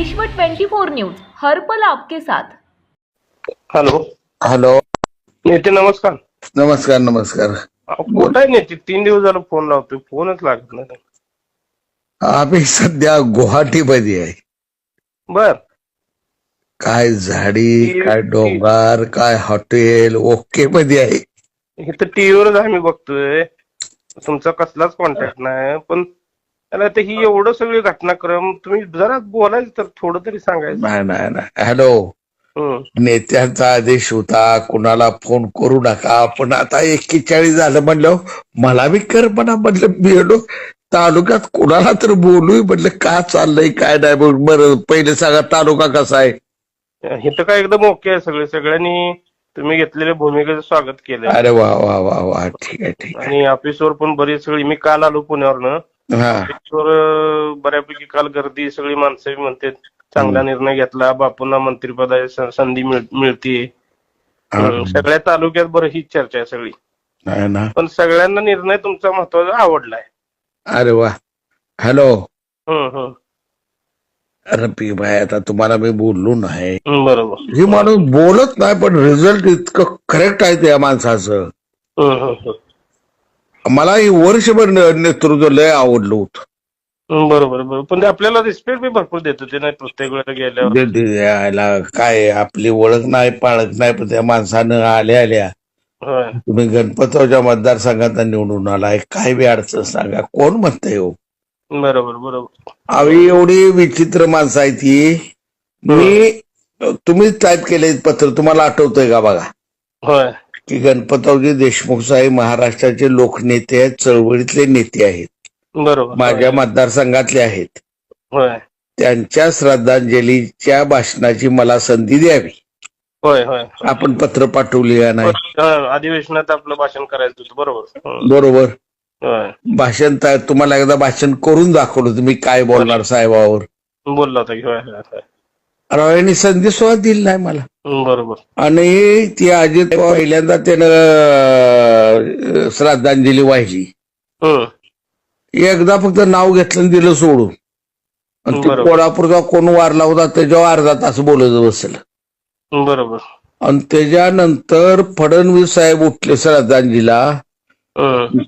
विश्व 24 न्यूज हर्पल आपके साथ. हॅलो. हॅलो. नेते नमस्कार. नमस्कार नमस्कार. अहो, कुठं आहे नेते? तीन दिवस झालं फोन लावतोय फोनच लागत नाही. आम्ही सध्या गुवाहाटीमध्ये आहे. बर. काय झाडी काय डोंगर काय हॉटेल ओके मध्ये आहे इथं टीव्हीवरच आम्ही बघतोय. तुमचा कसलाच कॉन्टॅक्ट नाही पण त्याला ते ही एवढं सगळी घटनाक्रम तुम्ही जरा बोलायचं तर थोडं तरी सांगायचं. नाही नाही नाही. हॅलो हं. नेत्यांचा आदेश होता कुणाला फोन करू नका. पण आता एक्केचाळीस झालं म्हणलं मला बी कर म्हणा म्हटलं बेडो तालुक्यात कुणाला तर बोलू म्हटलं का चाललंय काय नाही बघ बरं पहिले सांगा तालुका कसा आहे? इथं काय एकदम ओके आहे सगळे. सगळ्यांनी तुम्ही घेतलेल्या भूमिकेचं स्वागत केलंय. अरे वा वा वा वा. ठीक आहे ठीक आणि ऑफिसवर पण बरीच सगळी. मी काल आलो पुण्यावरनं. अं, बऱ्यापैकी काल गर्दी सगळी माणसं बी म्हणतात चांगला निर्णय घेतला बापूंना मंत्रिपदाची संधी मिळ- मिळते सगळ्या तालुक्यात बरं हीच चर्चा आहे सगळी. ना. पण सगळ्यांना निर्णय तुमचा महत्त्वाचा आवडलाय. अरे वा. हॅलो. रफी भाई आता तुम्हाला मी बोललो नाही. हं, बरोबर. ही माणूस बोलत नाही पण रिझल्ट इतकं करेक्ट आहे त्या माणसाचं. मला ही वर्षभर नेतृत्व लय आवडलं होतं. बरोबर बरोबर. पण ते आपल्याला रिस्पेक्ट बी भरपूर देत होते नाही प्रत्येक वेळेला गेल्यावर. ते- ते यायला काय आपली ओळख नाही पाळख नाही पण त्या माणसानं आल्या आल्या. होय. तुम्ही गणपतरावच्या मतदारसंघात निवडून आलाय. काय बी अडचण सांगा. कोण म्हणतंय हो? बरोबर बरोबर. अवी एवढी विचित्र माणसं आहे ती मी तुम्हीच टाईप केले पत्र. तुम्हाला आठवतंय का बघा? होय. की गणपतरावजी देशमुख साहेब महाराष्ट्राचे लोकनेते आहेत चळवळीतले नेते आहेत. बरोबर. माझ्या मतदारसंघातले आहेत. होय. त्यांच्या श्रद्धांजलीच्या भाषणाची मला संधी द्यावी. होय होय. आपण पत्र पाठवली या नाही हं, अधिवेशनात आपलं भाषण करायचं होतं बरोबर. हं, बरोबर. होय. भाषण तर तुम्हाला एकदा भाषण करून दाखवलं तुम्ही काय बोलणार साहेबावर. बोलला होता की होय होय होय. राव यांनी संधी सुद्धा दिली नाही मला. बरोबर. आणि ती अजित पहिल्यांदा त्यानं श्रद्धांजली वाहिली. एकदा फक्त नाव घेतलं आणि दिलं सोडून. आणि ते. कोल्हापूरचा कोण वारला होता त्याच्यावर अर्धा तास बोलत बसलं. बरोबर. आणि त्याच्यानंतर फडणवीस साहेब उठले श्रद्धांजलीला.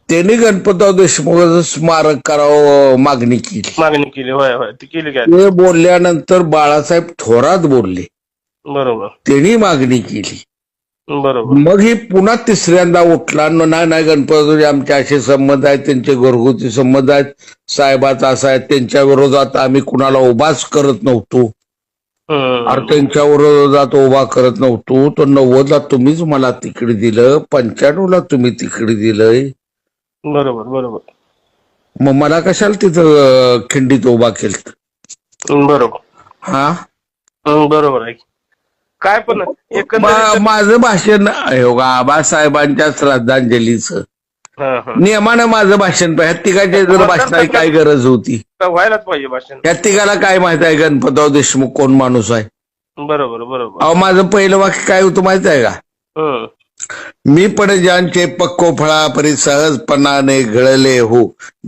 त्यांनी गणपतराव देशमुखाचं स्मारक करावं मागणी केली. मागणी केली होय होय. ती केली काय ते बोलल्यानंतर बाळासाहेब थोरात बोलले. बरोबर. त्यांनी मागणी केली. बरोबर. मग ही पुन्हा तिसऱ्यांदा उठला न नाही नाही गणपती आमचे असे संबंध आहेत त्यांचे घरगुती संबंध आहेत. साहेबाचा असा आहे त्यांच्या विरोधात आम्ही कुणाला उभाच करत नव्हतो. हं, अरे त्यांच्या विरोधात उभा करत नव्हतो. तर नव्वदला तुम्हीच मला तिकडे दिलं पंच्याण्णवला तुम्ही तिकडे दिलंय. बरोबर बरोबर. मग मला कशाला तिथं खिंडीत उभा केलं बरोबर. हा? हं, बरोबर आहे. काय पण माझं भाषण हे आबासाहेबांच्या श्रद्धांजलीचं. नियमानं माझं भाषण ह्या तिघाच्या जर भाषणाची काय गरज होती? व्हायलाच पाहिजे भाषण. ह्या तिघाला काय माहीत आहे? गणपतराव देशमुख कोण माणूस आहे? बरोबर बरोबर. अहो माझं पहिलं वाक्य काय होतं माहीत आहे का? मी पण ज्यांचे पक्को फळा परी सहजपणाने गळले हो.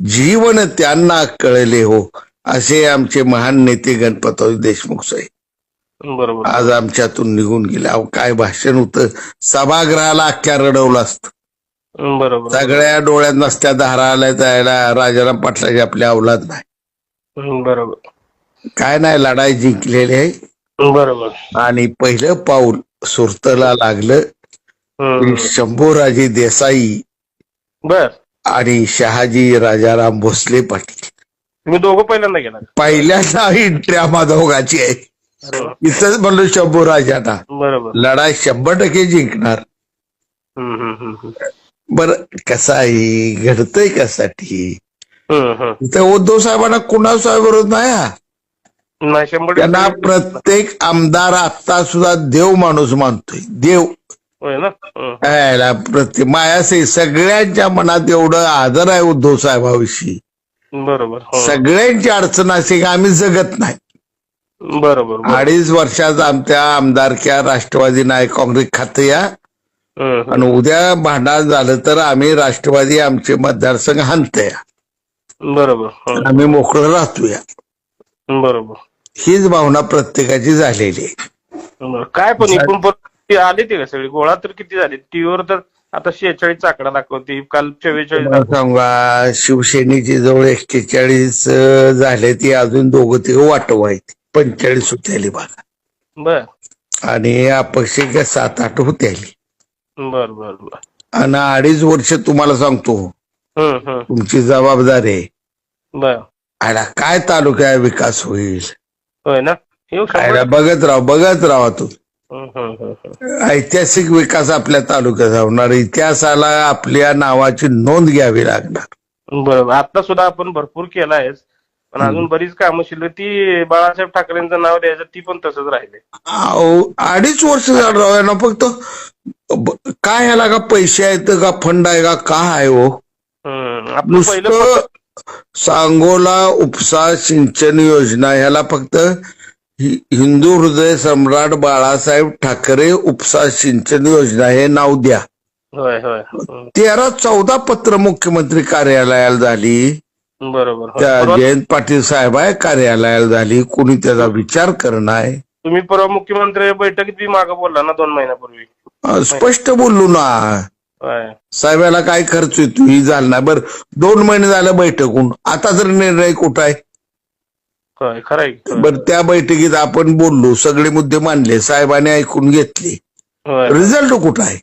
जीवन त्यांना कळले हो. असे आमचे महान नेते गणपतराव देशमुख साहेब. बरोबर. आज आमच्यातून निघून गेले. अहो काय भाषण होतं? सभागृहाला अख्ख्या रडवलं असतं. हं, बरोबर सगळ्या डोळ्यात नसत्या धारा आल्या जायला राजाराम पाटलाची आपली अवलाद नाही. हं, बरोबर. काय नाही लढाई जिंकलेली आहे. बरोबर. आणि पहिलं पाऊल सुरतला लागलं. हं, शंभूराजे देसाई बर. आणि शहाजी राजाराम भोसले पाटील. तुम्ही दोघं पहिल्यांदा गेला पहिल्यांदा एंट्री आम्हा दोघाची आहे. हं, इथंच म्हणलो शंभू राजांना. बरोबर. लढाई शंभर टक्के जिंकणार. बर कसं आहे घडतंय हं, हं. तर उद्धव साहेबांना कुणा साहेब विरोध नाही हा. त्यांना प्रत्येक आमदार आता सुद्धा देव माणूस मानतोय. देव. हं, प्रत्येक मायासे सगळ्यांच्या मनात एवढं आदर आहे उद्धव साहेबाविषयी. बरोबर हं. सगळ्यांची अडचण असे की आम्ही जगत नाही. बरोबर. अडीच वर्षात आमच्या आमदारक्या राष्ट्रवादी नाही काँग्रेस खातं या. आणि उद्या भांडण झालं तर आम्ही राष्ट्रवादी आमचे मतदारसंघ हाणतया. बरोबर हं, आम्ही मोकळं राहतोया. बरोबर. हीच भावना प्रत्येकाची झालेली. काय पण एकूण आले ते का सगळे? गोळा तर किती झाले? टीव्हीवर तर आता शेहेचाळीस आकडा दाखवते. काल चव्वेचाळीस सांगा शिवसेनेची जवळ एक्केचाळीस झाले ती अजून दोघं तिघ वाटव आहेत. पंचेचाळीस होते आली बघा. बर. आणि अपक्ष काय सात आठ होते आली बर बर बर. आणि अडीच वर्ष तुम्हाला सांगतो. हम्म हम्म तुमची जबाबदारी आहे. बर. आला काय तालुक्या विकास होईल? ना? आयला बघत राहा बघत राहा तू. ऐतिहासिक विकास आपल्या तालुक्यात होणार. इतिहासाला आपल्या नावाची नोंद घ्यावी लागणार. बरोबर. आता सुद्धा आपण भरपूर केला आहेस पण अजून बरीच कामं शिल्लक ती बाळासाहेब ठाकरेंचं नाव द्यायचं ती पण तसंच राहिले अडीच वर्ष झालं राव ना फक्त ब- काय ह्याला का पैसे आहेत का फंड आहे का काय आहे हो हम्म. आपलं पहिलं नुसतं सांगोला उपसा सिंचन योजना ह्याला फक्त हि- हिंदू हृदय सम्राट बाळासाहेब ठाकरे उपसा सिंचन योजना हे नाव द्या होय होय हम्म. तेरा चौदा पत्र मुख्यमंत्री कार्यालयाला झाली बरोबर होय. त्या परवा जयंत पाटील साहेब आहे कार्यालयाला झाली कुणी त्याचा विचार करणार तुम्ही परवा मुख्यमंत्री बैठकीत बी मागं बोलला ना दोन महिन्यापूर्वी? स्पष्ट बोललो ना. होय. साहेबाला काय खर्च येतो ही झाला नाही. बरं दोन महिने झालं बैठकून. आता जर निर्णय कुठं आहे? होय खरं आहे होय. बरं त्या बैठकीत आपण बोललो सगळे मुद्दे मांडले साहेबांनी ऐकून घेतले. होय. रिझल्ट कुठं आहे?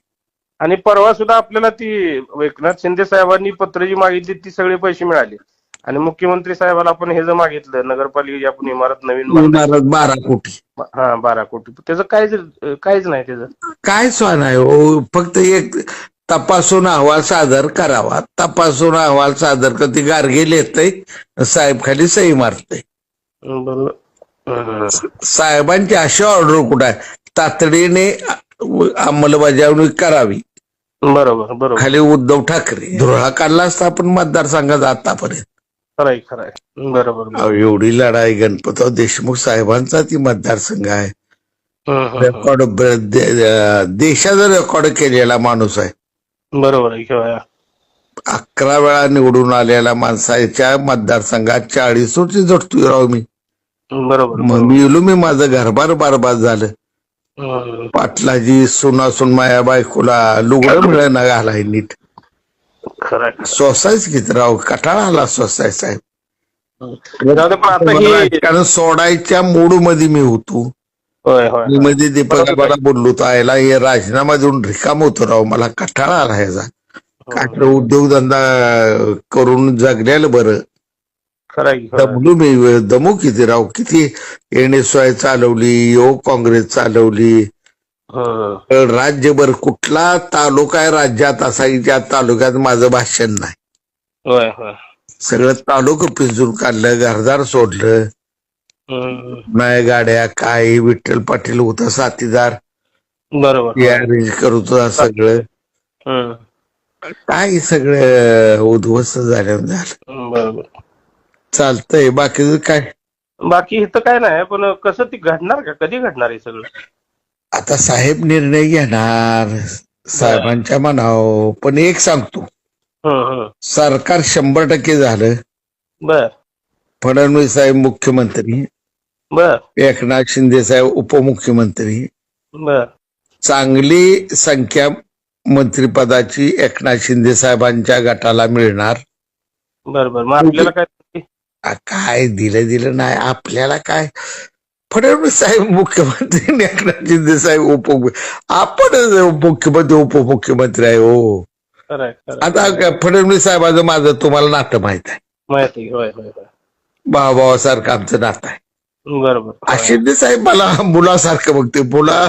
आणि परवा सुद्धा आपल्याला ती एकनाथ शिंदे साहेबांनी पत्र जी मागितली ती सगळे पैसे मिळाले. आणि मुख्यमंत्री साहेबाला आपण हे जर मागितलं नगरपालिकेची आपण इमारत नवीन. इमारत बारा कोटी. हा बारा कोटी. त्याचं काहीच काहीच नाही त्याचं. काय स्वान आहे हो. फक्त एक तपासून अहवाल सादर करावा. तपासून अहवाल सादर कर. ती गारगेल येतय साहेब खाली सही हम्म. साहेबांची अशी ऑर्डर कुठं आहे? तातडीने अंमलबजावणी करावी. बरोबर बरोबर. खाली उद्धव ठाकरे. धुरळा काढला असता आपण मतदारसंघात आतापर्यंत. खरंय खरंय. बरोबर. अहो, एवढी लढाई गणपतराव देशमुख साहेबांचा ती मतदारसंघ आहे. रेकॉर्ड ब- दे- देशाचा रेकॉर्ड केलेला माणूस आहे. बरोबर आहे किंवा अकरा वेळा निवडून आलेल्या माणसाच्या मतदारसंघात चाळीस वर्ष झटतोय राव मी. बरोबर मग मी मी माझं घरबार बारबाद झालं. हम्म. पाटलाजी सुनासून माया बायकोला लुगडं मिळे ना घालाय नीट. खरंय सोसायच किती राव? कटाळा आला सोसाय साहेब. पण आता ही कारण सोडायच्या मूडमध्ये मी होतो. होय होय. मी मध्ये दीपक मला बोललो होतो आयला हे राजीनामा देऊन रिकाम होतो राव मला कटाळा आला ह्याचा. काय उद्योगधंदा करून जगलेलं बरं. दमलो मी दमू किती राव? किती एनएसवाय चालवली यो काँग्रेस चालवली. राज्यभर कुठला तालुका आहे राज्यात असा की ज्या तालुक्यात माझं भाषण नाही. सगळं तालुकं पिंजून काढलं घरदार सोडलं. नाही गाड्या काय विठ्ठल पाटील होता साथीदार. बरोबर. अरेंज करत होता सगळं. काय सगळं उद्ध्वस्त झालं झालं. बरोबर. चालतंय बाकीचं काय? बाकी इथं काय नाही पण कसं ती घडणार का? कधी घडणार आहे सगळं? आता साहेब निर्णय घेणार साहेबांच्या मनाव पण एक सांगतो. सरकार शंभर टक्के झालं. बर. फडणवीस साहेब मुख्यमंत्री. बर. एकनाथ शिंदे साहेब उपमुख्यमंत्री. बर. चांगली संख्या मंत्रिपदाची एकनाथ शिंदे साहेबांच्या गटाला मिळणार. बर बर. मग आपल्याला काय काय दिलं दिलं नाही. आपल्याला काय? फडणवीस साहेब मुख्यमंत्री एकनाथ शिंदे साहेब उप आपण मुख्यमंत्री उपमुख्यमंत्री आहे हो. आता फडणवीस साहेबाचं माझं तुम्हाला नातं माहीत आहे. माहिती आहे. होय होय होय. भावाभावासारखं आमचं नातं आहे. बरोबर. शिंदे साहेब मला मुलासारखं बघते. मुला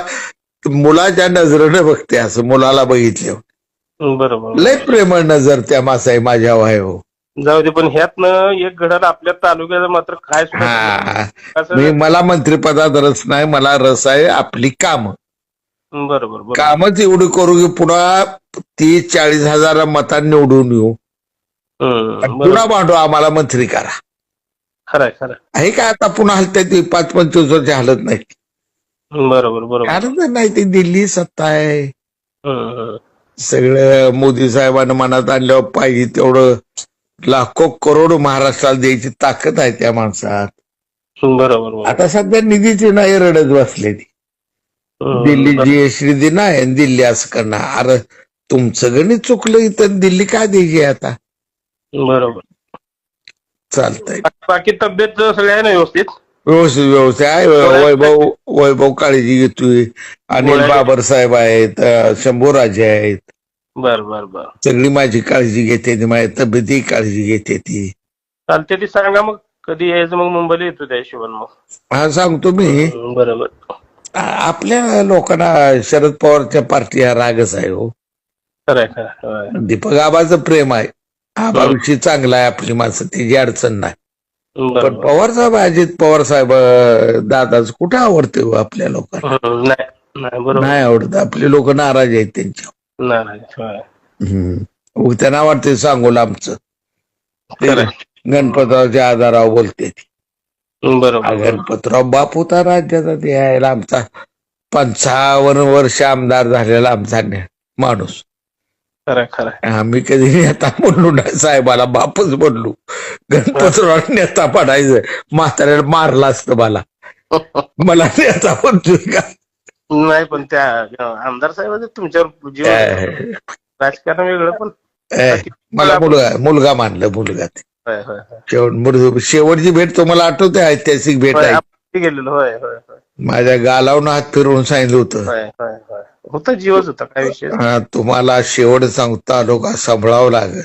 मुलाच्या नजरेने बघते असं मुलाला बघितले बरोबर. लय प्रेमळ नजर त्या मासाई माझ्या हो. जाऊ दे पण ह्यातनं एक घडत आपल्या तालुक्याचं मात्र काय हा. मी मला मंत्रिपदात रस नाही मला रस आहे आपली काम. बरोबर बरोबर. कामच एवढी करू की पुन्हा तीस चाळीस हजार मतांनी निवडून येऊ. हम्म, बरोबर पुन्हा मांडू आम्हाला मंत्री करा. खरंय खरंय. आहे का आता पुन्हा हलते ती पाच पंचवीस वर्ष हलत नाही बरोबर बरोबर. कारण नाही ती दिल्ली सत्ता आहे. हम्म, हम्म. सगळं मोदी साहेबांना मनात आणल्यावर पाहिजे तेवढं लाखो करोड महाराष्ट्राला द्यायची ताकद आहे त्या माणसात. बरोबर. आता सध्या निधीची नाही रडत बसले ती. हम्म. दिल्ली जीएसटी दिना आहे आणि दिल्ली असं करणार. अरे तुमचं गणित चुकलं इथं दिल्ली काय द्यायची आता? बरोबर. चालतंय. बाकी तब्येत आहे ना व्यवस्थित? व्यवस्थित व्यवस्थित आहे. वैभव वैभव काळजी घेतोय. अनिल गोळ्या- बाबर साहेब आहेत शंभूराजे आहेत. बर बर बर. सगळी माझी काळजी घेते ती माझ्या तब्येती काळजी घेते ती. चालते ती सांगा मग. कधी यायचं मग मुंबईला येतो त्या हिशोबाने मग. हा सांगतो मी. बरोबर. आ- आपल्या लोकांना शरद पवारच्या पार्टी हा रागच आहे हो. होय. दीपक आबाचं प्रेम आहे. आबाविषयी चांगला आहे आपली माणसं त्याची अडचण नाही. पण बरोबर. पवार साहेब अजित पवार साहेब अं, दादाच कुठं आवडते हो आपल्या लोकांना? हम्म, नाही नाही बरोबर. नाही आवडत. आपले लोक नाराज आहेत त्यांच्या नाही. त्यांना वाटते सांगोला आमचं. गणपतरावच्या आधारावर बोलते बरोबर गणपतराव बाप होता राज्याचा ते यायला आमचा पंचावन्न वर्ष आमदार झालेला आमचा माणूस. आम्ही कधी नेता म्हणलो नाही साहेबाला बापच म्हणलो. गणपतराव नेता पडायचं म्हाताऱ्याला मारला असतं मला. मला नेता म्हणतोय का? नाही पण त्या आमदार साहेब तुमच्यावर जीव राजकारण वेगळं पण मला मुलगा मुलगा मानलं मुलगा. शेवट शेवटची भेट तुम्हाला आठवते ऐतिहासिक भेट आहे. गेलेलो होय माझ्या गालावनं हात फिरवून सांगितलं होतं. होता जीवच होता काय विषय हा, तुम्हाला शेवट सांगतो तालुका सांभाळावं लागेल.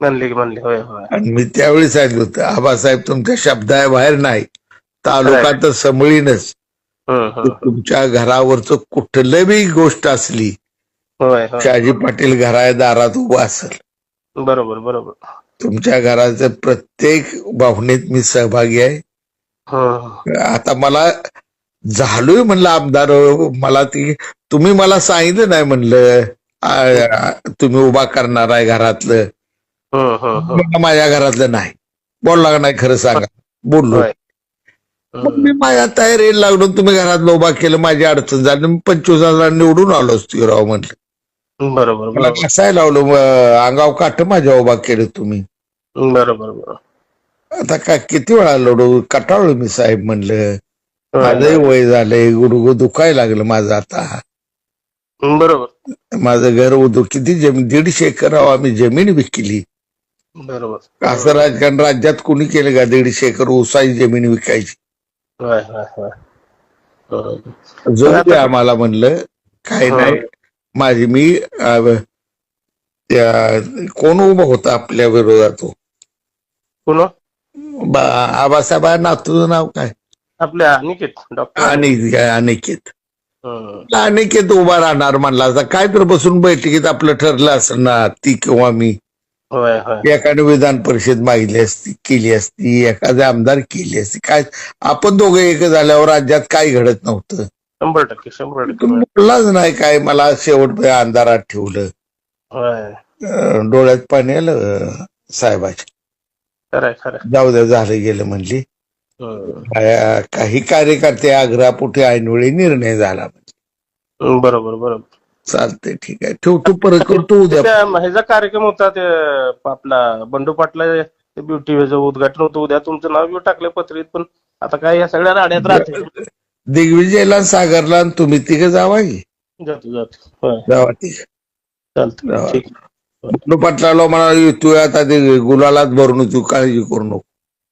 म्हणले की म्हणले होय होय. आणि मी त्यावेळी सांगितलं होतं आबासाहेब तुमच्या शब्दाबाहेर नाही. तालुका तर हम्म. तुमच्या घरावरच कुठलं बी गोष्ट असली शहाजी पाटील घरा दारात उभा असेल. बरोबर बरोबर. तुमच्या घराच्या प्रत्येक भावनेत मी सहभागी आहे. आता मला झालोय म्हणलं आमदार मला ती तुम्ही मला सांगितलं नाही म्हणलं तुम्ही उभा करणार आहे घरातलं. माझ्या घरातलं नाही. बोलला नाही खरं सांगा. बोललो. मग मी माझ्या तयारीला लागलो तुम्ही घरात उभा केलं माझी अडचण झाली. मी पंचवीस हजार निवडून आलो असतो राव म्हटलं. बरोबर मला कसाय लावलं? अंगाव काट माझ्या उभा केलं तुम्ही. बरोबर बरोबर. आता काय किती वेळा लढू कटाळलो मी साहेब म्हणलं. माझंही. वय झालंय गुडगु दुखायला लागलं माझं आता. बरोबर. माझं घर उदू किती जमीन दीडशे एकर आम्ही जमीन विकली. बरोबर. असं राजकारण राज्यात कुणी केलं का दीडशे एकर ऊसाची जमीन विकायची? होय होय होय हम्म. जो ते आम्हाला म्हणलं काही हा. नाही माझी मी अं, त्या कोण उभा होता आपल्या विरोधात? पुन्हा बा- आबासाहेब नातूचं नाव काय आपल्या अनिकेत डॉक्टर अनिक अनिकेत हम्म. अनिकेत उभा राहणार म्हणला आता काय तर बसून बैठकीत आपलं ठरलं असेल ना ती किंवा मी एकाने विधान परिषद मागितली असती केली असती एखादे आमदार केली असती काय आपण दोघं एक झाल्यावर राज्यात काय घडत नव्हतं. शंभर टक्के शंभर टक्के. बोललाच नाही काय मला शेवट अंधारात ठेवलं. डोळ्यात पाणी आलं साहेबाच्या. खरंय जाऊ द्या झालं गेलं म्हणली. काही कार्यकर्ते आग्रहापोटी ऐनवेळी निर्णय झाला बरोबर बरोबर. चालतंय ठीक आहे. ठेवतो परत करतो उद्या. त्या ह्याचा कार्यक्रम होता ते आपला बंडू पाटला ब्युटी उद्घाटन होतं. उद्या तुमचं नाव घेऊन टाकलं पत्रिकेत पण आता काय या सगळ्या राड्यात राहते. दिग्विजयला आणि सागरला आणि तुम्ही तिघं जावा की? जातो जातो. होय. जावा तिघ चालतं ठीक बंडू पाटलाला मला येतोय आता ते गुलालात भरून तू काळजी करू नको.